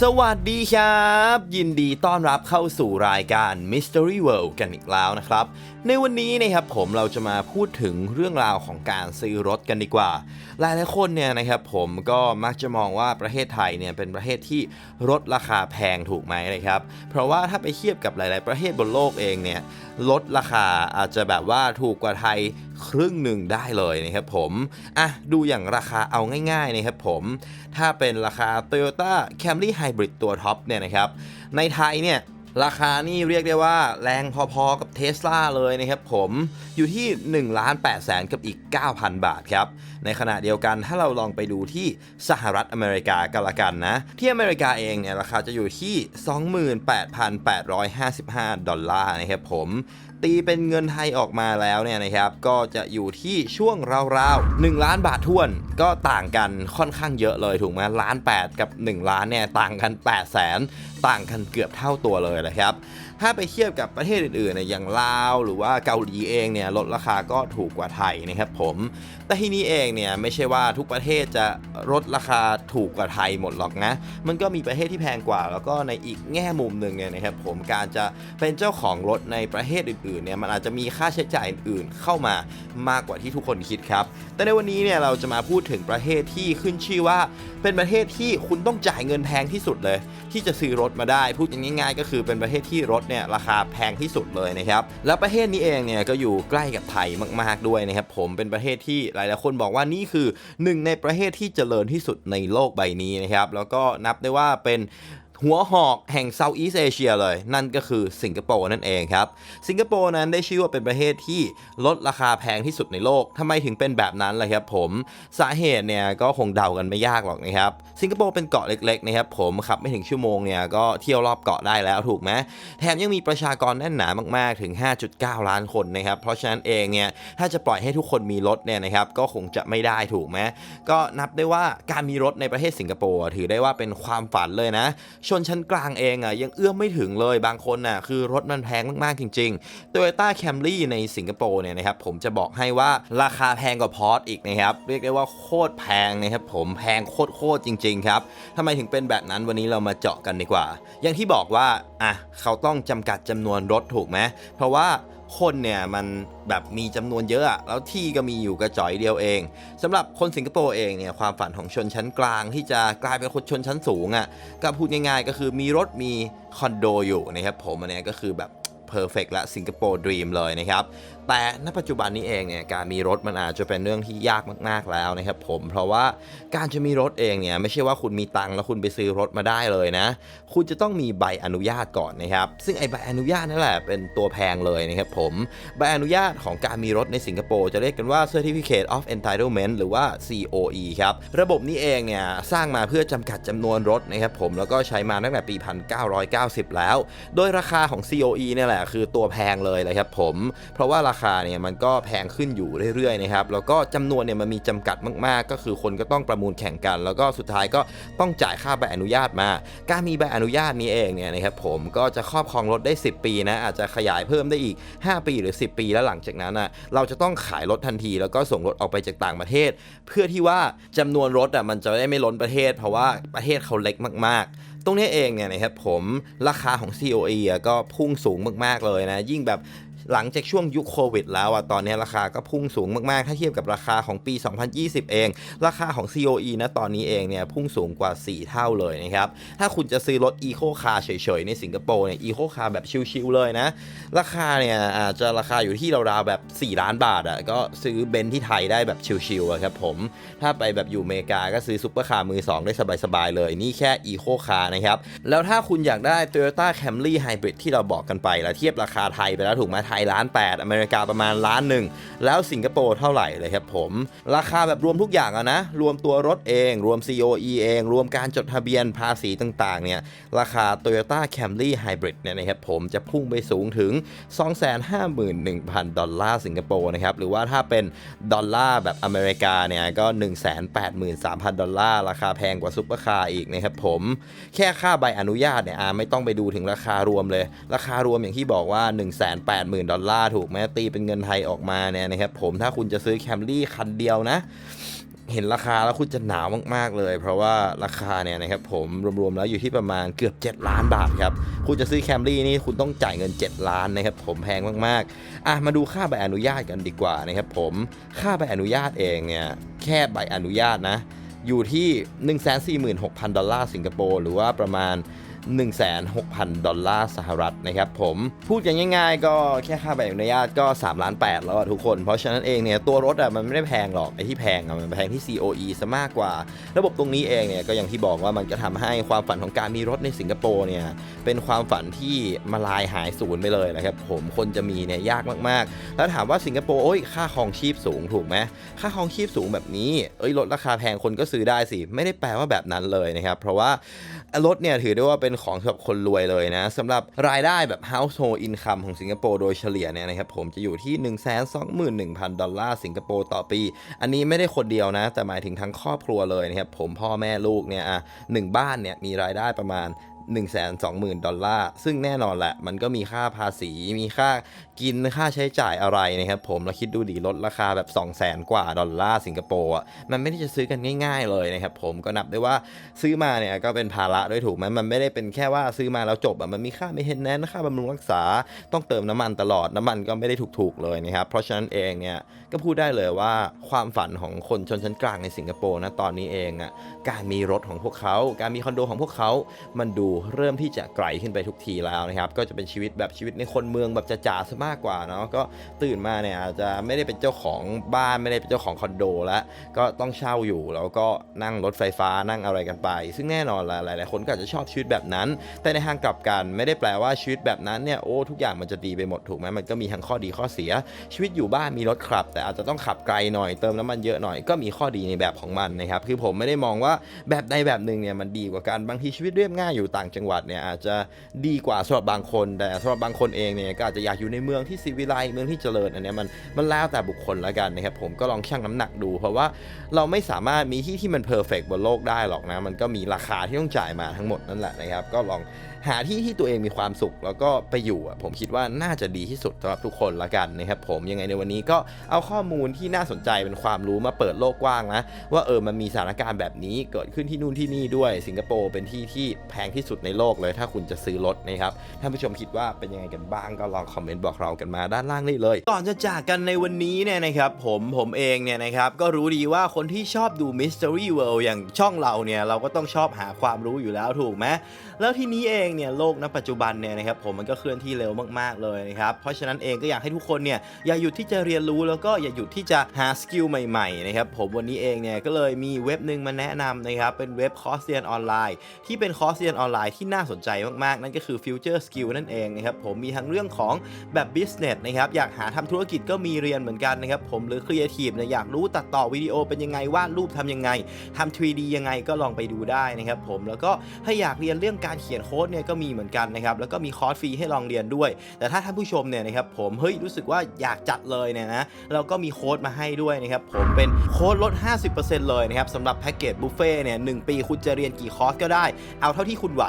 สวัสดีครับ ยินดีต้อนรับเข้าสู่รายการ Mystery World กันอีกแล้วนะครับ ในวันนี้นะครับผมเราจะมาพูดถึงเรื่องราวของการซื้อรถกันดีกว่า หลายหลายคนเนี่ยนะครับผมก็มักจะมองว่าประเทศไทยเนี่ยเป็นประเทศที่รถราคาแพงถูกไหมนะครับ เพราะว่าถ้าไปเทียบกับหลาย ๆ ประเทศบนโลกเองเนี่ย ลดราคาอาจจะแบบว่าถูกกว่าไทยครึ่งหนึ่งได้เลยนะครับผม อะ ดูอย่างราคาเอาง่ายๆนะครับผม ถ้าเป็นราคา Toyota Camry Hybrid ตัวท็อปเนี่ยนะครับ ในไทยเนี่ย ราคานี่เรียกได้ว่าแรงพอๆกับเทส l a เลยนะครับผมอยู่ที่1ล้าน8แสนกับอีก 9,000 บาทครับ ในขณะเดียวกันถ้าเราลองไปดูที่สหรัฐอเมริกากันละกันนะ ที่อเมริกาเองเนี่ยราคาจะอยู่ที่ 28,855 ดอลลาร์นะครับผมตีเป็นเงินไทยออกมาแล้วเนี่ยนะครับ ก็จะอยู่ที่ช่วงราวๆ1ล้านบาททวน ก็ต่างกันค่อนข้างเยอะเลยถูกไหมล้าน8 กับ 1 ล้านเนี่ยต่างกัน8แสนต่างกันเกือบเท่าตัวเลยนะครับ ถ้าไปเทียบกับประเทศอื่นๆอย่างลาว หรือว่าเกาหลีเองเนี่ยลดราคาก็ถูกกว่าไทยนะครับผมแต่ที่นี้เองเนี่ยไม่ใช่ว่าทุกประเทศจะลดราคาถูกกว่าไทยหมดหรอกนะ มันก็มีประเทศที่แพงกว่า แล้วก็ในอีกแง่มุมหนึ่งเนี่ยนะครับผมการจะเป็นเจ้าของรถในประเทศอื่นๆเนี่ยมันอาจจะมีค่าใช้จ่ายอื่นๆเข้ามามากกว่าที่ทุกคนคิดครับ แต่ในวันนี้เนี่ยเราจะมาพูดถึงประเทศที่ขึ้นชื่อว่า เป็นประเทศที่คุณต้องจ่ายเงินแพงที่สุดเลย ที่จะซื้อรถมาได้ พูดง่ายๆ ก็คือเป็นประเทศที่รถเนี่ยราคาแพงที่สุดเลยนะครับ แล้วประเทศนี้เองเนี่ยก็อยู่ใกล้กับไทยมากๆด้วยนะครับผมเป็นประเทศที่หลายๆคนบอกว่านี่คือหนึ่งในประเทศที่เจริญที่สุดในโลกใบนี้นะครับแล้วก็นับได้ว่าเป็น หัวหอกแห่งเซาท์อีสเอเชียเลย นั่นก็คือสิงคโปร์นั่นเองครับ สิงคโปร์นั้นได้ชื่อว่าเป็นประเทศที่ลดราคาแพงที่สุดในโลกทำไมถึงเป็นแบบนั้นล่ะครับผมสาเหตุเนี่ยก็คงเดากันไม่ยากหรอกนะครับ สิงคโปร์เป็นเกาะเล็กๆนะครับผมขับไม่ถึงชั่วโมงเนี่ยก็เที่ยวรอบเกาะได้แล้วถูกไหมแถมยังมีประชากรแน่นหนามากๆถึง 5.9 ล้านคนนะครับเพราะฉะนั้นเองเนี่ยถ้าจะปล่อยให้ทุกคนมีรถเนี่ยนะครับก็คงจะไม่ได้ถูกไหมก็นับได้ว่าการมีรถในประเทศสิงคโปร์ถือได้ว่าเป็นความฝันเลยนะชนชั้นกลางเองอะยังเอื้อมไม่ถึงเลยบางคนน่ะคือรถมันแพงมากๆจริงๆ Toyota Camry ในสิงคโปร์เนี่ยนะครับผมจะบอกให้ว่าราคาแพงกว่าพอร์ตอีกนะครับเรียกได้ว่าโคตรแพงนะครับผมแพงโคตรๆจริงๆครับทำไมถึงเป็นแบบนั้นวันนี้เรามาเจาะกันดีกว่า อย่างที่บอกว่าอะเขาต้องจำกัดจำนวนรถถูกไหมเพราะว่าคนเนี่ยมัน แบบมีจำนวนเยอะแล้วที่ก็มีอยู่กระจอยเดียวเองสำหรับคนสิงคโปร์เองเนี่ยความฝันของชนชั้นกลางที่จะกลายเป็นคนชนชั้นสูงอะ่ะก็พูดง่ายๆ ก็คือมีรถมีคอนโดอยู่นะครับผมอันนี้ก็คือแบบเพอร์เฟกต์ละสิงคโปร์ดรีมเลยนะครับ แต่ณปัจจุบันนี้เองเนี่ยการมีรถมันอาจจะเป็นเรื่องที่ยากมาก ๆแล้วนะครับผมเพราะว่าการจะมีรถเองเนี่ยไม่ใช่ว่าคุณมีตังค์แล้วคุณไปซื้อรถมาได้เลยนะ คุณจะต้องมีใบอนุญาตก่อนนะครับซึ่งไอ้ใบอนุญาตนั่นแหละเป็นตัวแพงเลยนะครับผมใบอนุญาตของการมีรถในสิงคโปร์จะเรียกกันว่า Certificate of Entitlement หรือว่า COE ครับระบบนี้เองเนี่ยสร้างมาเพื่อจำกัดจำนวนรถนะครับผมแล้วก็ใช้มาตั้งแต่ปี 1990 แล้ว โดยราคาของ COE เนี่ยแหละคือตัวแพงเลยเลยครับผมเพราะว่าราคาเนี่ยมันก็แพงขึ้นอยู่เรื่อยๆนะครับแล้วก็จำนวนเนี่ยมันมีจำกัดมากๆ ก็คือคนก็ต้องประมูลแข่งกัน แล้วก็สุดท้ายก็ต้องจ่ายค่าใบอนุญาตมา การมีใบอนุญาตนี้เองเนี่ยนะครับผมก็จะครอบครองรถได้ 10 ปีนะอาจจะขยายเพิ่มได้อีก 5 ปีหรือ 10 ปีแล้วหลังจากนั้นอะเราจะต้องขายรถทันที แล้วก็ส่งรถออกไปจากต่างประเทศ เพื่อที่ว่าจำนวนรถอะมันจะได้ไม่ล้นประเทศ เพราะว่าประเทศเขาเล็กมาก ๆตรงนี้เองเนี่ยนะครับผมราคาของ COE ก็พุ่งสูงมาก ๆ เลยนะ ยิ่งแบบ หลังจากช่วงยุคโควิดแล้วอะตอนนี้ราคาก็พุ่งสูงมาก ๆ ถ้าเทียบกับราคาของปี 2020 เอง ราคาของ COE นะตอนนี้เองเนี่ยพุ่งสูงกว่า 4 เท่าเลยนะครับ ถ้าคุณจะซื้อรถ Eco Car เฉย ๆ ในสิงคโปร์เนี่ย Eco Car แบบชิล ๆ เลยนะ ราคาเนี่ยอาจจะราคาอยู่ที่ราวๆแบบ 4 ล้านบาทอะก็ซื้อเบนซ์ที่ไทยได้แบบชิลๆครับผม ถ้าไปแบบอยู่อเมริกาก็ซื้อซุปเปอร์คาร์มือ 2 ได้สบาย ๆ เลย นี่แค่ Eco Car นะครับแล้วถ้าคุณอยากได้ Toyota Camry Hybrid ที่เราบอกกันไปแล้วเทียบราคาไทยไปแล้วถูกไหมไทยล้าน8อเมริกาประมาณล้านหนึ่งแล้วสิงคโปร์เท่าไหร่เลยครับผม ราคาแบบรวมทุกอย่างอะนะ รวมตัวรถเอง รวม COE เอง รวมการจดทะเบียนภาษีต่างๆเนี่ยราคา Toyota Camry Hybrid เนี่ยนะครับผมจะพุ่งไปสูงถึง 251,000 ดอลลาร์สิงคโปร์นะครับหรือว่าถ้าเป็นดอลลาร์แบบอเมริกาเนี่ยก็ 183,000 ดอลลาร์ราคาแพงกว่าซุปเปอร์คาร์อีกนะครับผมแค่ค่าใบอนุญาตเนี่ยอาไม่ต้องไปดูถึงราคารวมเลย ราคารวมอย่างที่บอกว่า1 ดอลลาร์ถูกไหมตีเป็นเงินไทยออกมาเนี่ยนะครับผมถ้าคุณจะซื้อแคมรี่คันเดียวนะ เห็นราคาแล้วคุณจะหนาวมากๆเลย เพราะว่าราคาเนี่ยนะครับผมรวมๆแล้วอยู่ที่ประมาณเกือบ 7 ล้านบาทครับ คุณจะซื้อแคมรี่นี่คุณต้องจ่ายเงิน 7 ล้านนะครับผมแพงมากๆอะมาดูค่าใบอนุญาตกันดีกว่านะครับผมค่าใบอนุญาตเองเนี่ยแค่ใบอนุญาตนะอยู่ที่ 146,000 ดอลลาร์สิงคโปร์หรือว่าประมาณ 16,000 ดอลลาร์สหรัฐนะครับผมพูดกันง่ายๆ ก็แค่ค่าใบอนุญาตก็3ล้าน8แล้วทุกคน เพราะฉะนั้นเองเนี่ยตัวรถอะมันไม่ได้แพงหรอกไอ้ที่แพงอะมันแพงที่ COE ซะมากกว่า ระบบตรงนี้เองเนี่ยก็อย่างที่บอกว่ามันจะทำให้ความฝันของการมีรถในสิงคโปร์เนี่ยเป็นความฝันที่มาลายหายสูญไปเลยนะครับผมคนจะมีเนี่ยยากมากๆ แล้วถามว่าสิงคโปร์โอ้ยค่าครองชีพสูงถูกไหมค่าครองชีพสูงแบบนี้เอ้ยรถราคาแพงคนก็ซื้อได้สิ ไม่ได้แปลว่าแบบนั้นเลยนะครับเพราะว่ารถเนี่ยถือได้ว่าเป็นของสำหรับคนรวยเลยนะสำหรับรายได้แบบ household income ของสิงคโปร์โดยเฉลี่ยเนี่ยนะครับผมจะอยู่ที่ 121,000 ดอลลาร์สิงคโปร์ต่อปี อันนี้ไม่ได้คนเดียวนะ แต่หมายถึงทั้งครอบครัวเลยนะครับผมพ่อแม่ลูกเนี่ยอะหนึ่งบ้านเนี่ยมีรายได้ประมาณ 120,000 ดอลลาร์ ซึ่งแน่นอนแหละ มันก็มีค่าภาษี มีค่ากิน ค่าใช้จ่ายอะไรนะครับผมเราคิดดูดีลดราคาแบบ 200,000 กว่าดอลลาร์สิงคโปร์อะ มันไม่ได้จะซื้อกันง่าย ๆ เลยนะครับผม ก็นับได้ว่าซื้อมาเนี่ยก็เป็นภาระด้วยถูกไหมมันไม่ได้เป็นแค่ว่าซื้อมาแล้วจบอะ มันมีค่าไม่เห็นแนนค่าบำรุงรักษา ต้องเติมน้ำมันตลอด น้ำมันก็ไม่ได้ถูกๆเลยนะครับ เพราะฉะนั้นเองเนี่ยก็พูดได้เลยว่าความฝันของคนชนชั้นกลางในสิงคโปร์นะตอนนี้เองอะ การมีรถของพวกเขา การมีคอนโดของพวกเขา มันดูเริ่มที่จะไกลขึ้นไปทุกทีแล้วนะครับ ก็จะเป็นชีวิตแบบชีวิตในคนเมืองแบบจ๋าๆซะมากกว่าเนาะก็ตื่นมาเนี่ยอาจจะไม่ได้เป็นเจ้าของบ้านไม่ได้เป็นเจ้าของคอนโดแล้วก็ต้องเช่าอยู่แล้วก็นั่งรถไฟฟ้านั่งอะไรกันไป ซึ่งแน่นอนแหละหลายๆคนก็อาจจะชอบชีวิตแบบนั้น แต่ในทางกลับกันไม่ได้แปลว่าชีวิตแบบนั้นเนี่ยโอ้ทุกอย่างมันจะดีไปหมดถูกไหมมันก็มีทั้งข้อดีข้อเสีย ชีวิตอยู่บ้านมีรถขับ แต่อาจจะต้องขับไกลหน่อยเติมน้ำมันเยอะหน่อยก็มีข้อดีในแบบของมันนะครับคือผมไม่ได้มองว่าแบบใดแบบหนึ่งเนี่ยมันดีกว่ากันบางทีชีวิตเรียบง่ายอยู่ต่างจังหวัดเนี่ยอาจจะดีกว่าสำหรับบางคน แต่สำหรับบางคนเองเนี่ยก็อาจจะอยากอยู่ในเมืองที่สิวิไลเมืองที่เจริญอันเนี้ยมันมันแล้วแต่บุคคลละกันนะครับผมก็ลองชั่งน้ำหนักดู เพราะว่าเราไม่สามารถมีที่ที่มันเพอร์เฟกบนโลกได้หรอกนะ มันก็มีราคาที่ต้องจ่ายมาทั้งหมดนั่นแหละนะครับ ก็ลองหาที่ที่ตัวเองมีความสุขแล้วก็ไปอยู่ผมคิดว่าน่าจะดีที่สุดสำหรับทุกคนละกันนะครับผมยังไงในวันนี้ก็เอาข้อมูลที่น่าสนใจเป็นความรู้มาเปิดโลกกว้างนะว่าเออมันมีสถานการณ์แบบนี้เกิดขึ้นที่นู่นที่นี่ด้วย สิงคโปร์เป็นที่ที่แพงที่สุดในโลกเลย ถ้าคุณจะซื้อรถนะครับท่านผู้ชมคิดว่าเป็นยังไงกันบ้างก็ลองคอมเมนต์บอกเรากันมาด้านล่างได้เลย ก่อนจะจากกันในวันนี้เนี่ยนะครับผมผมเองเนี่ยนะครับก็รู้ดีว่าคนที่ชอบดู Mystery World อย่างช่องเราเนี่ยเราก็ต้องชอบหาความรู้อยู่แล้วถูกไหมแล้วทีนี้เองเนี่ยโลกณปัจจุบันเนี่ยนะครับผมมันก็เคลื่อนที่เร็วมากๆเลยนะครับเพราะฉะนั้นเองก็อยากให้ทุกคนเนี่ยอย่าหยุดที่จะเรียนรู้แล้วก็อย่าหยุดที่จะหาสกิลใหม่ๆนะครับผมวันนี้เองเนี่ยก็เลยมีเว็บหนึ่งมาแนะนำนะครับเป็นเว็บคอร์สเรียนออนไลน์ ที่เป็นคอร์สเรียนออนไลน์ที่น่าสนใจมากๆ นั่นก็คือ Future Skill นั่นเองนะครับผมมีทั้งเรื่องของแบบ business นะครับอยากหาทำธุรกิจก็มีเรียนเหมือนกันนะครับผมหรือ Creative เนี่ยอยากรู้ตัดต่อวิดีโอเป็นยังไงวาดรูปทำยังไงทำ 3D ยังไงก็ลองไปดูได้นะครับผมแล้วก็ถ้าอยากเรียนเรื่องการเขียนโค้ดเนี่ยก็มีเหมือนกันนะครับแล้วก็มีคอร์สฟรีให้ลองเรียนด้วย แต่ถ้าท่านผู้ชมเนี่ยนะครับผมเฮ้ยรู้สึกว่าอยากจัดเลยเนี่ยนะเราก็มีโค้ดมาให้ด้วยนะครับผมเป็นโค้ดลด 50%เลยนะครับสำหรับแพ็กเกจบุฟเฟ่เนี่ยหปีคุณจะเรียนกี่คอร์สก็ได้ เอาเท่าที่คุณไหว